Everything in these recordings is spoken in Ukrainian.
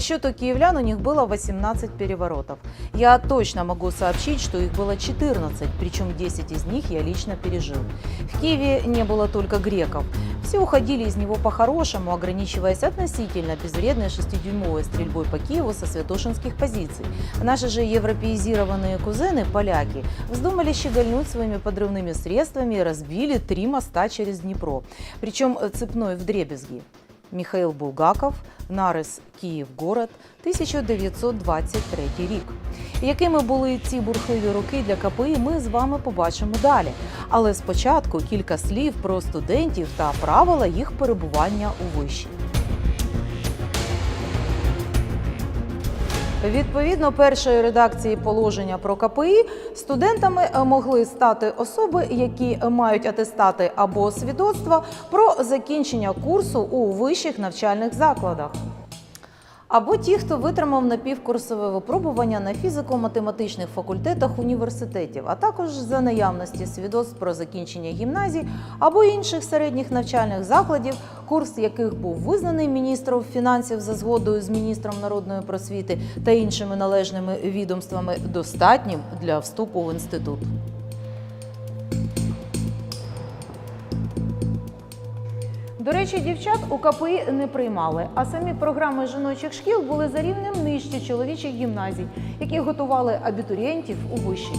Счету киевлян у них было 18 переворотов. Я точно могу сообщить, что их было 14, причем 10 из них я лично пережил. В Киеве не было только греков. Все уходили из него по-хорошему, ограничиваясь относительно безвредной шестидюймовой стрельбой по Киеву со святошинских позиций. Наши же европеизированные кузены, поляки, вздумали щегольнуть своими подрывными средствами и разбили три моста через Днепро, причем цепной в Михаил Булгаков, Нарис Київ город, 1923 рік. Якими були ці бурхливі роки для КПІ, ми з вами побачимо далі. Але спочатку кілька слів про студентів та правила їх перебування у виші. Відповідно першої редакції положення про КПІ студентами е, могли стати особи, які мають атестати або свідоцтва про закінчення курсу у вищих навчальних закладах. Або ті, хто витримав напівкурсове випробування на фізико-математичних факультетах університетів, а також за наявності свідоцтв про закінчення гімназій або інших середніх навчальних закладів, курс яких був визнаний міністром фінансів за згодою з міністром народної просвіти та іншими належними відомствами, достатнім для вступу в інститут. До речі, дівчат у КПІ не приймали, а самі програми жіночих шкіл були за рівнем нижче чоловічих гімназій, які готували абітурієнтів у виші.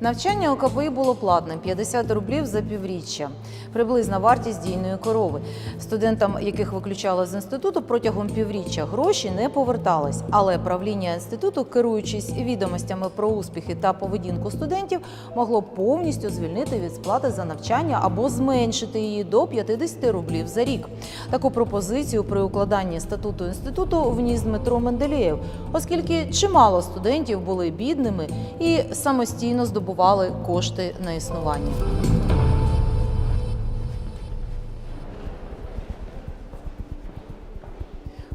Навчання у КПІ було платним 50 рублів за півріччя, приблизна вартість дійної корови. Студентам, яких виключали з інституту протягом півріччя, гроші не повертались. Але правління інституту, керуючись відомостями про успіхи та поведінку студентів, могло повністю звільнити від сплати за навчання або зменшити її до 50 рублів за рік. Таку пропозицію при укладанні статуту інституту вніс Дмитро Менделєєв, оскільки чимало студентів були бідними і самостійно здобували кошти на існування.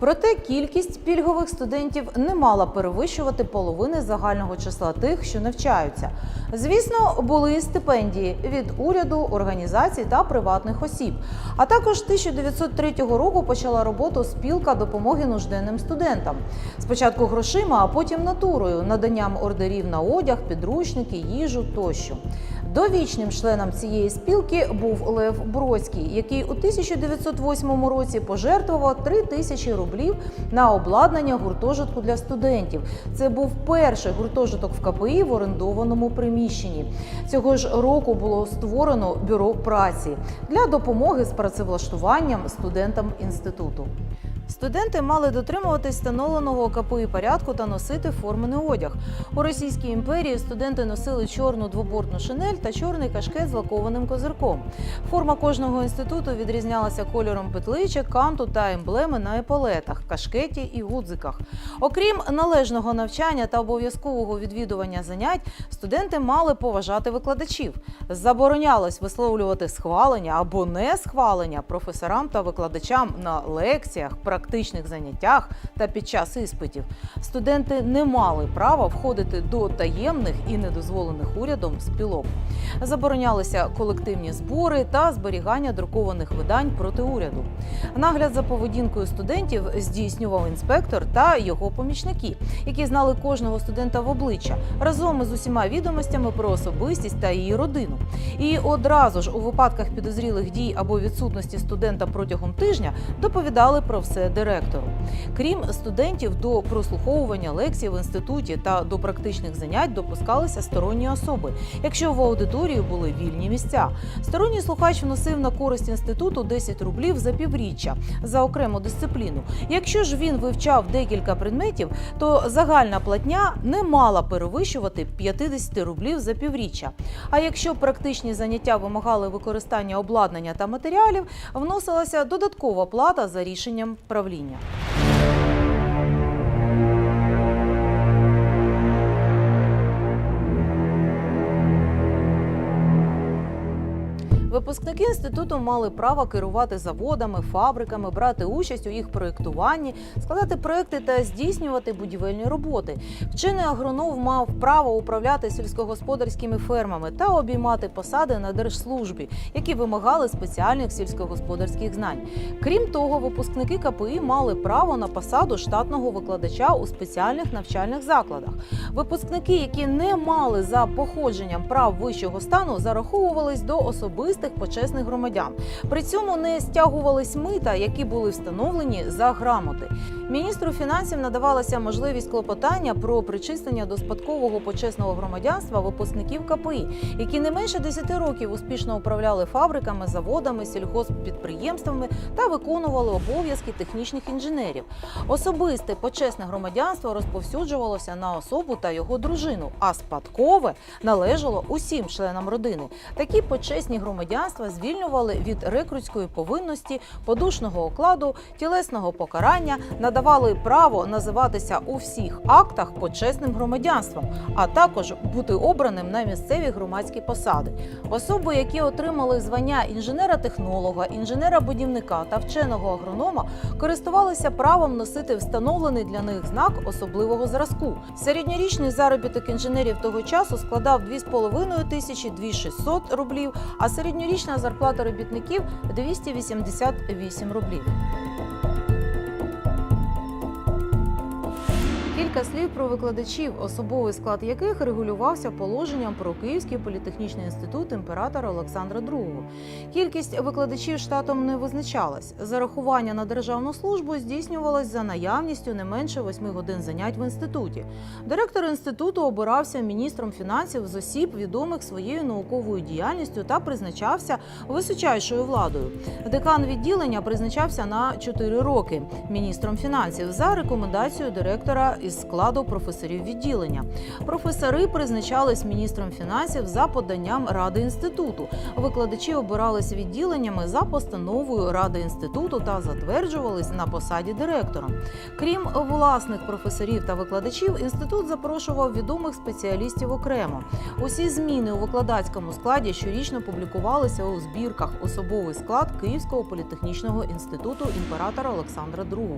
Проте кількість пільгових студентів не мала перевищувати половини загального числа тих, що навчаються. Звісно, були стипендії від уряду, організацій та приватних осіб. А також 1903 року почала роботу спілка допомоги нужденним студентам. Спочатку грошима, а потім натурою, наданням ордерів на одяг, підручники, їжу тощо. Довічним членом цієї спілки був Лев Бродський, який у 1908 році пожертвував 3 тисячі рублів на обладнання гуртожитку для студентів. Це був перший гуртожиток в КПІ в орендованому приміщенні. Цього ж року було створено бюро праці для допомоги з працевлаштуванням студентам інституту. Студенти мали дотримуватись встановленого КПІ порядку та носити формений одяг. У Російській імперії студенти носили чорну двобортну шинель та чорний кашкет з лакованим козирком. Форма кожного інституту відрізнялася кольором петличок, канту та емблеми на еполетах, кашкеті і гудзиках. Окрім належного навчання та обов'язкового відвідування занять, студенти мали поважати викладачів. Заборонялось висловлювати схвалення або не схвалення професорам та викладачам на лекціях, практичних заняттях та під час іспитів. Студенти не мали права входити до таємних і недозволених урядом спілок. Заборонялися колективні збори та зберігання друкованих видань проти уряду. Нагляд за поведінкою студентів здійснював інспектор та його помічники, які знали кожного студента в обличчя разом із усіма відомостями про особистість та її родину. І одразу ж у випадках підозрілих дій або відсутності студента протягом тижня доповідали про все директору. Крім студентів, до прослуховування лекцій в інституті та до практичних занять допускалися сторонні особи, якщо в аудиторії були вільні місця. Сторонній слухач вносив на користь інституту 10 рублів за півріччя за окрему дисципліну. Якщо ж він вивчав декілька предметів, то загальна платня не мала перевищувати 50 рублів за півріччя. А якщо практичні заняття вимагали використання обладнання та матеріалів, вносилася додаткова плата за рішенням правління. Ви Випускники інституту мали право керувати заводами, фабриками, брати участь у їх проєктуванні, складати проекти та здійснювати будівельні роботи. Вчений агроном мав право управляти сільськогосподарськими фермами та обіймати посади на держслужбі, які вимагали спеціальних сільськогосподарських знань. Крім того, випускники КПІ мали право на посаду штатного викладача у спеціальних навчальних закладах. Випускники, які не мали за походженням прав вищого стану, зараховувались до особистих почесних громадян. При цьому не стягувались мита, які були встановлені за грамоти. Міністру фінансів надавалася можливість клопотання про причислення до спадкового почесного громадянства випускників КПІ, які не менше 10 років успішно управляли фабриками, заводами, сільгосппідприємствами та виконували обов'язки технічних інженерів. Особисте почесне громадянство розповсюджувалося на особу та його дружину, а спадкове належало усім членам родини. Такі почесні громадянства звільнювали від рекрутської повинності, подушного окладу, тілесного покарання, надавали право називатися у всіх актах почесним громадянством, а також бути обраним на місцеві громадські посади. Особи, які отримали звання інженера-технолога, інженера-будівника та вченого агронома, користувалися правом носити встановлений для них знак особливого зразку. Середньорічний заробіток інженерів того часу складав 2,5 тисячі 2600 рублів, а середньорічна зарплата робітників 288 рублів. Кілька слів про викладачів, особовий склад яких регулювався положенням про Київський політехнічний інститут імператора Олександра II. Кількість викладачів штатом не визначалась. Зарахування на державну службу здійснювалось за наявністю не менше 8 годин занять в інституті. Директор інституту обирався міністром фінансів з осіб, відомих своєю науковою діяльністю та призначався височайшою владою. Декан відділення призначався на 4 роки міністром фінансів за рекомендацією директора із складу професорів відділення. Професори призначались міністром фінансів за поданням ради інституту. Викладачі обирались відділеннями за постановою ради інституту та затверджувались на посаді директора. Крім власних професорів та викладачів, інститут запрошував відомих спеціалістів окремо. Усі зміни у викладацькому складі щорічно публікувалися у збірках особовий склад Київського політехнічного інституту імператора Олександра II.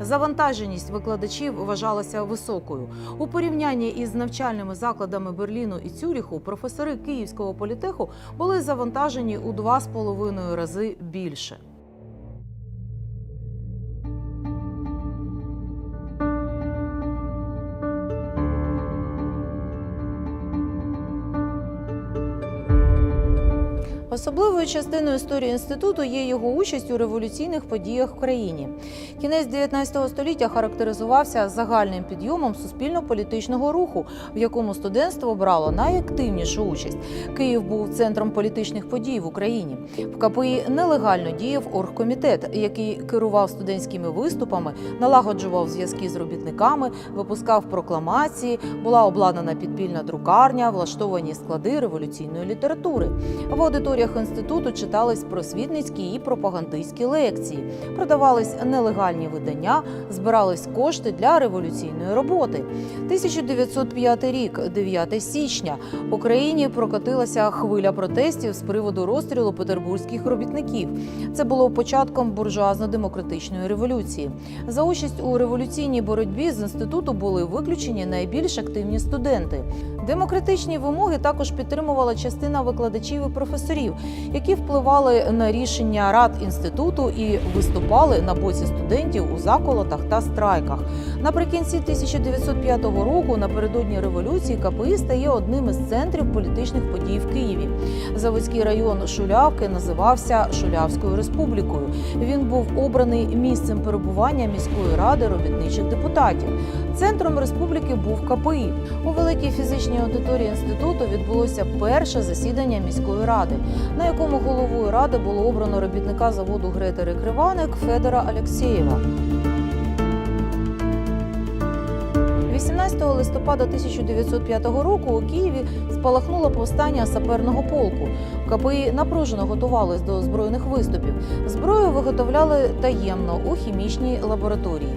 Завантаженість викладачів вважалася високою. У порівнянні із навчальними закладами Берліну і Цюріху професори Київського політеху були завантажені у два з половиною рази більше. Особливою частиною історії інституту є його участь у революційних подіях в країні. Кінець 19 століття характеризувався загальним підйомом суспільно-політичного руху, в якому студентство брало найактивнішу участь. Київ був центром політичних подій в Україні. В КПІ нелегально діяв оргкомітет, який керував студентськими виступами, налагоджував зв'язки з робітниками, випускав прокламації, була обладнана підпільна друкарня, влаштовані склади революційної літератури. В аудиторіях інституту читались просвітницькі і пропагандистські лекції, продавались нелегальні видання, збирались кошти для революційної роботи. 1905 рік, 9 січня, в Україні прокотилася хвиля протестів з приводу розстрілу петербурзьких робітників. Це було початком буржуазно-демократичної революції. За участь у революційній боротьбі з інституту були виключені найбільш активні студенти. Демократичні вимоги також підтримувала частина викладачів і професорів, які впливали на рішення рад інституту і виступали на боці студентів у заколотах та страйках. Наприкінці 1905 року, напередодні революції, КПІ стає одним із центрів політичних подій в Києві. Заводський район Шулявки називався Шулявською республікою. Він був обраний місцем перебування міської ради робітничих депутатів. Центром республіки був КПІ. У великій фізичній аудиторії інституту відбулося перше засідання міської ради, на якому головою ради було обрано робітника заводу Гретери Криваник Федора Алексєєва. 18 листопада 1905 року у Києві спалахнуло повстання саперного полку. КПІ напружено готувались до збройних виступів. Зброю виготовляли таємно у хімічній лабораторії.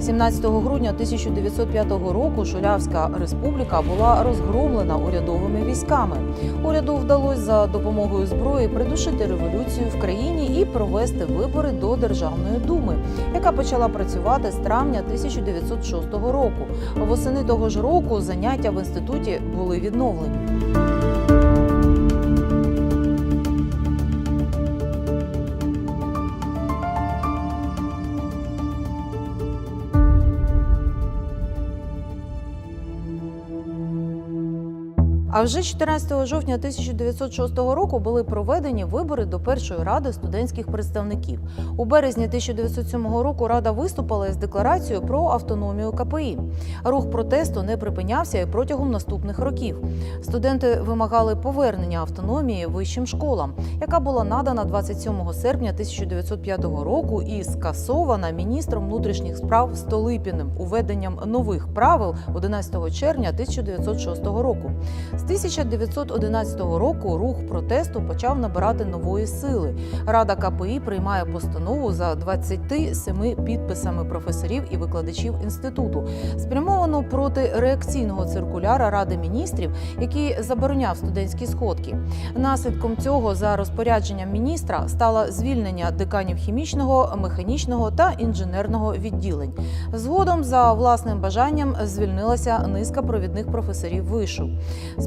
17 грудня 1905 року Шулявська республіка була розгромлена урядовими військами. Уряду вдалося за допомогою зброї придушити революцію в країні і провести вибори до Державної думи, яка почала працювати з травня 1906 року. Восени того ж року заняття в інституті були відновлені. А вже 14 жовтня 1906 року були проведені вибори до першої ради студентських представників. У березні 1907 року рада виступила із декларацією про автономію КПІ. Рух протесту не припинявся і протягом наступних років. Студенти вимагали повернення автономії вищим школам, яка була надана 27 серпня 1905 року і скасована міністром внутрішніх справ Столипіним уведенням нових правил 11 червня 1906 року. З 1911 року рух протесту почав набирати нової сили. Рада КПІ приймає постанову за 27 підписами професорів і викладачів інституту, спрямовану проти реакційного циркуляра Ради міністрів, який забороняв студентські сходки. Наслідком цього за розпорядженням міністра стало звільнення деканів хімічного, механічного та інженерного відділень. Згодом, за власним бажанням, звільнилася низка провідних професорів вишу.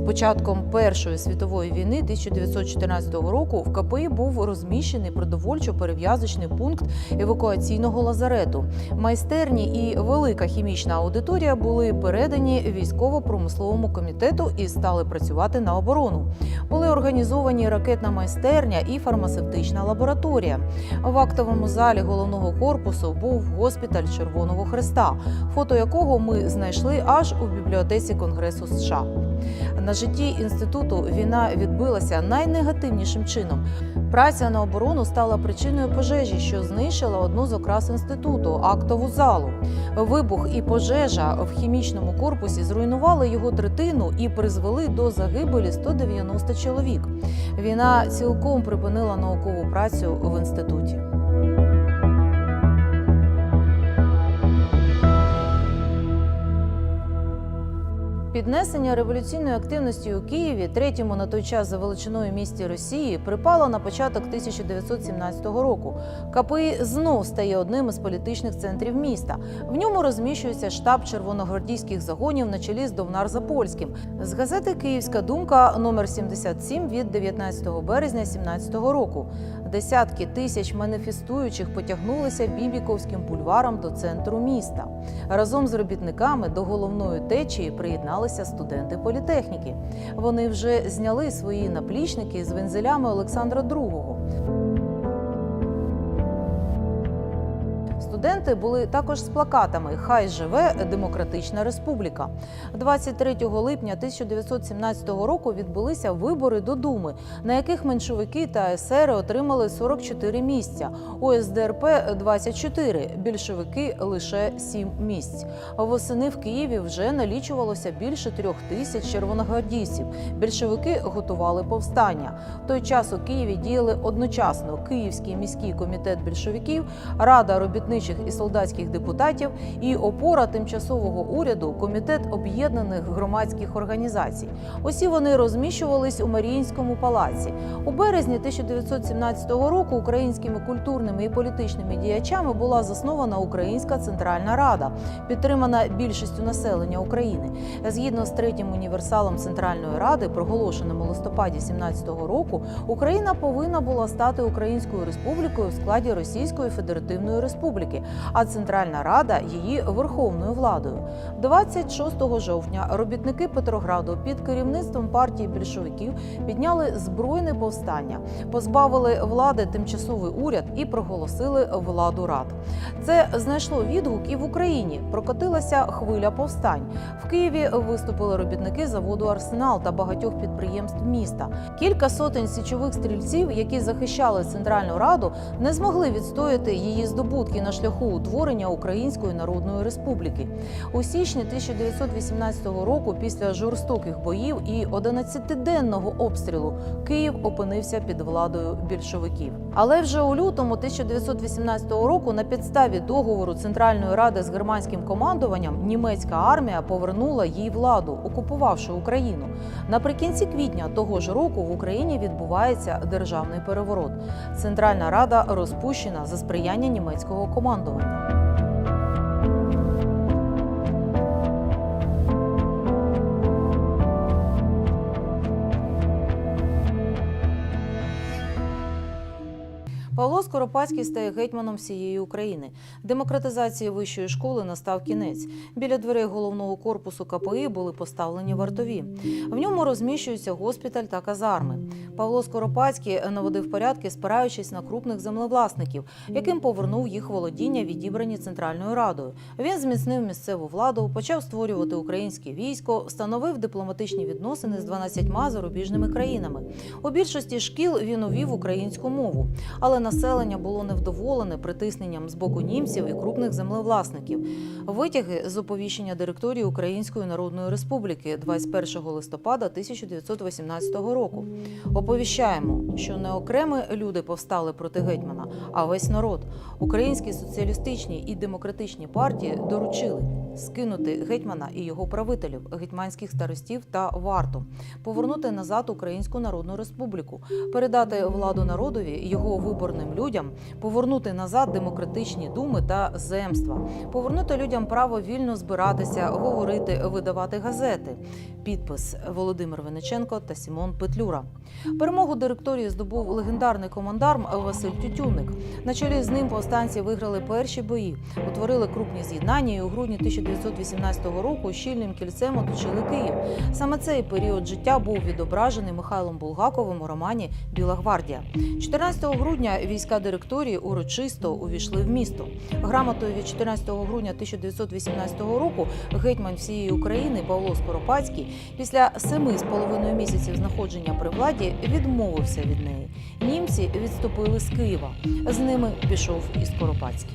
Початком Першої світової війни 1914 року в КПІ був розміщений продовольчо-перев'язочний пункт евакуаційного лазарету. Майстерні і велика хімічна аудиторія були передані військово-промисловому комітету і стали працювати на оборону. Були організовані ракетна майстерня і фармацевтична лабораторія. В актовому залі головного корпусу був госпіталь Червоного Хреста, фото якого ми знайшли аж у бібліотеці Конгресу США. На житті інституту війна відбилася найнегативнішим чином. Праця на оборону стала причиною пожежі, що знищила одну з окрас інституту актову залу. Вибух і пожежа в хімічному корпусі зруйнували його третину і призвели до загибелі 190 чоловік. Війна цілком припинила наукову працю в інституті. Піднесення революційної активності у Києві, третьому на той час за величиною місті Росії, припало на початок 1917 року. КПІ знов стає одним із політичних центрів міста. В ньому розміщується штаб червоногвардійських загонів на чолі з Довнар-Запольським. З газети Київська думка номер 77 від 19 березня 17 року. Десятки тисяч маніфестуючих потягнулися Бібіковським бульваром до центру міста. Разом з робітниками до головної течії приєдналися студенти політехніки. Вони вже зняли свої наплічники з вензелями Олександра II. Студенти були також з плакатами Хай живе демократична республіка. 23 липня 1917 року відбулися вибори до Думи, на яких меншовики та есери отримали 44 місця. ОСДРП 24, більшовики лише 7 місць. Восени в Києві вже налічувалося більше трьох тисяч червоногвардійців. Більшовики готували повстання. В той час у Києві діяли одночасно Київський міський комітет більшовиків, Рада робітничих і солдатських депутатів і опора тимчасового уряду комітет об'єднаних громадських організацій. Усі вони розміщувались у Маріїнському палаці. У березні 1917 року українськими культурними і політичними діячами була заснована Українська Центральна Рада, підтримана більшістю населення України. Згідно з третім універсалом Центральної Ради, проголошеним у листопаді 17-го року, Україна повинна була стати Українською республікою в складі Російської Федеративної Республіки, а Центральна Рада її верховною владою. 26 жовтня робітники Петрограду під керівництвом партії більшовиків підняли збройне повстання, позбавили влади тимчасовий уряд і проголосили владу рад. Це знайшло відгук і в Україні. Прокотилася хвиля повстань. В Києві виступили робітники заводу Арсенал та багатьох підприємств міста. Кілька сотень січових стрільців, які захищали центральну раду, не змогли відстояти її здобутки на шляху шляху утворення Української Народної Республіки. У січні 1918 року, після жорстоких боїв і 11-денного обстрілу, Київ опинився під владою більшовиків. Але вже у лютому 1918 року, на підставі договору Центральної ради з германським командуванням, німецька армія повернула їй владу, окупувавши Україну. Наприкінці квітня того ж року в Україні відбувається державний переворот. Центральна рада розпущена за сприяння німецького командування. Londoño. Павло Скоропадський стає гетьманом всієї України. Демократизації вищої школи настав кінець. Біля дверей головного корпусу КПІ були поставлені вартові. В ньому розміщуються госпіталь та казарми. Павло Скоропадський наводив порядки, спираючись на крупних землевласників, яким повернув їх володіння, відібрані Центральною Радою. Він зміцнив місцеву владу, почав створювати українське військо, встановив дипломатичні відносини з 12 зарубіжними країнами. У більшості шкіл він увів українську мову, але населення було невдоволене притисненням з боку німців і крупних землевласників. Витяги з оповіщення директорії Української Народної Республіки 21 листопада 1918 року. Оповіщаємо, що не окремі люди повстали проти гетьмана, а весь народ. Українські соціалістичні і демократичні партії доручили скинути гетьмана і його правителів, гетьманських старостів та варту, повернути назад Українську Народну Республіку, передати владу народові, його виборним людям, повернути назад демократичні думи та земства, повернути людям право вільно збиратися, говорити, видавати газети. Підпис Володимир Вениченко та Сімон Петлюра. Перемогу директорії здобув легендарний командарм Василь Тютюник. На чолі з ним повстанці виграли перші бої, утворили крупні з'єднання і у грудні 1918 року щільним кільцем оточили Київ. Саме цей період життя був відображений Михайлом Булгаковим у романі Біла гвардія. 14 грудня війська директорії урочисто увійшли в місто. Грамотою від 14 грудня 1918 року гетьман всієї України Павло Скоропадський після семи з половиною місяців знаходження при владі відмовився від неї. Німці відступили з Києва. З ними пішов і Скоропадський.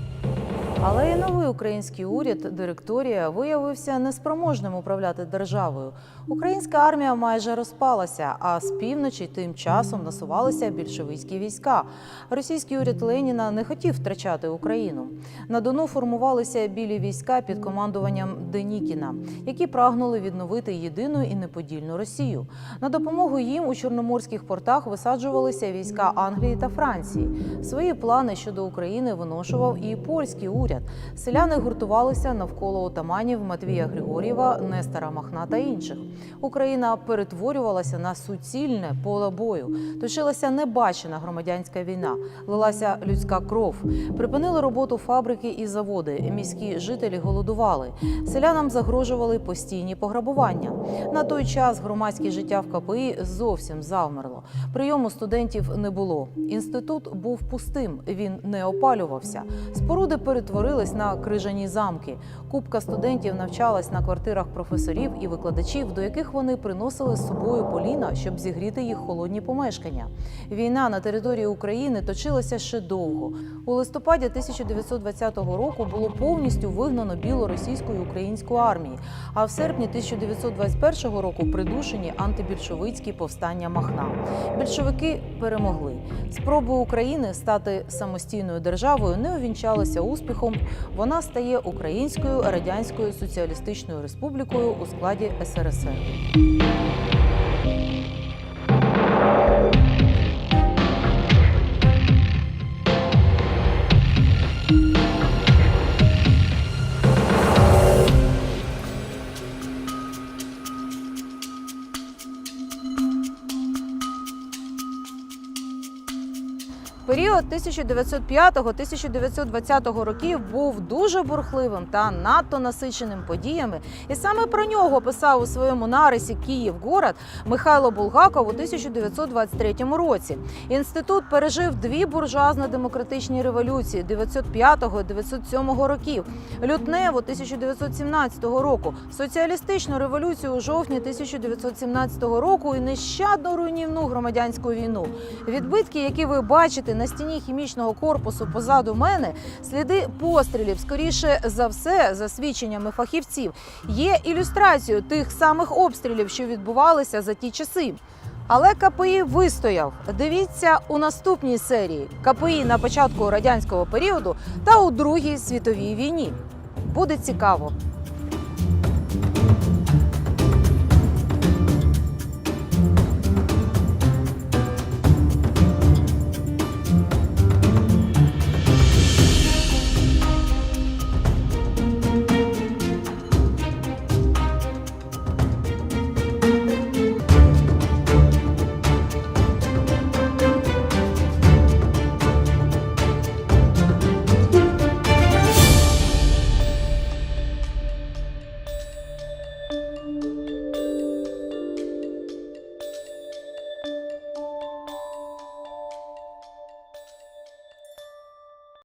Але і новий український уряд, директорія, виявився неспроможним управляти державою. Українська армія майже розпалася, а з півночі тим часом насувалися більшовицькі війська. Російський уряд Леніна не хотів втрачати Україну. На Дону формувалися білі війська під командуванням Денікіна, які прагнули відновити єдину і неподільну Росію. На допомогу їм у чорноморських портах висаджувалися війська Англії та Франції. Свої плани щодо України виношував і польський уряд. Селяни гуртувалися навколо отаманів Матвія Григорєва, Нестора Махна та інших. Україна перетворювалася на суцільне поле бою. Точилася небачена громадянська війна, лилася людська кров. Припинили роботу фабрики і заводи. Міські жителі голодували. Селянам загрожували постійні пограбування. На той час громадське життя в КПІ зовсім завмерло. Прийому студентів не було. Інститут був пустим. Він не опалювався. Споруди перетворились на крижані замки. Купка студентів навчалась на квартирах професорів і викладачів, до яких вони приносили з собою поліна, щоб зігріти їх холодні помешкання. Війна на території України точилася ще довго. У листопаді 1920 року було повністю вигнано білоросійську і українську армії. А в серпні 1921 року придушені антибільшовицькі повстання Махна. Більшовики перемогли. Спроби України стати самостійною державою не увінчалися успіхом. Вона стає Українською Радянською Соціалістичною Республікою у складі СРСР. 1905-1920 років був дуже бурхливим та надто насиченим подіями, і саме про нього писав у своєму нарисі Київ-город Михайло Булгаков у 1923 році. Інститут пережив дві буржуазно-демократичні революції 905 і 907 років, лютневу 1917 року, соціалістичну революцію у жовтні 1917 року і нещадну руйнівну громадянську війну. Відбитки, які ви бачите на стіні хімічного корпусу позаду мене сліди пострілів, скоріше за все, за свідченнями фахівців, є ілюстрацією тих самих обстрілів, що відбувалися за ті часи. Але КПІ вистояв. Дивіться у наступній серії КПІ на початку радянського періоду та у Другій світовій війні. Буде цікаво.